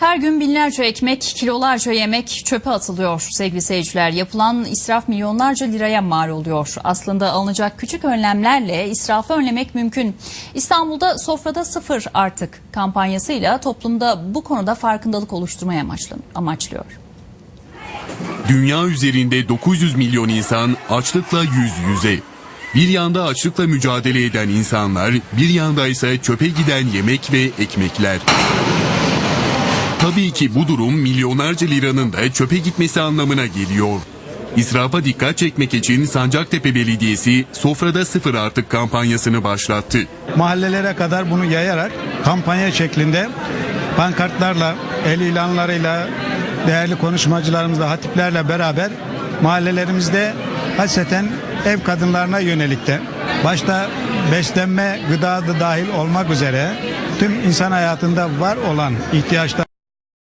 Her gün binlerce ekmek, kilolarca yemek çöpe atılıyor sevgili seyirciler. Yapılan israf milyonlarca liraya mal oluyor. Aslında alınacak küçük önlemlerle israfı önlemek mümkün. İstanbul'da sofrada sıfır artık kampanyasıyla toplumda bu konuda farkındalık oluşturmaya amaçlı- amaçlıyor. Dünya üzerinde 900 milyon insan açlıkla yüz yüze. Bir yanda açlıkla mücadele eden insanlar, bir yanda ise çöpe giden yemek ve ekmekler. Tabii ki bu durum milyonlarca liranın da çöpe gitmesi anlamına geliyor. İsrafa dikkat çekmek için Sancaktepe Belediyesi Sofrada Sıfır Artık kampanyasını başlattı. mahallelere kadar bunu yayarak kampanya şeklinde pankartlarla, el ilanlarıyla, değerli konuşmacılarımızla, hatiplerle beraber mahallelerimizde hasreten ev kadınlarına yönelikte başta beslenme, gıda da dahil olmak üzere tüm insan hayatında var olan ihtiyaçlar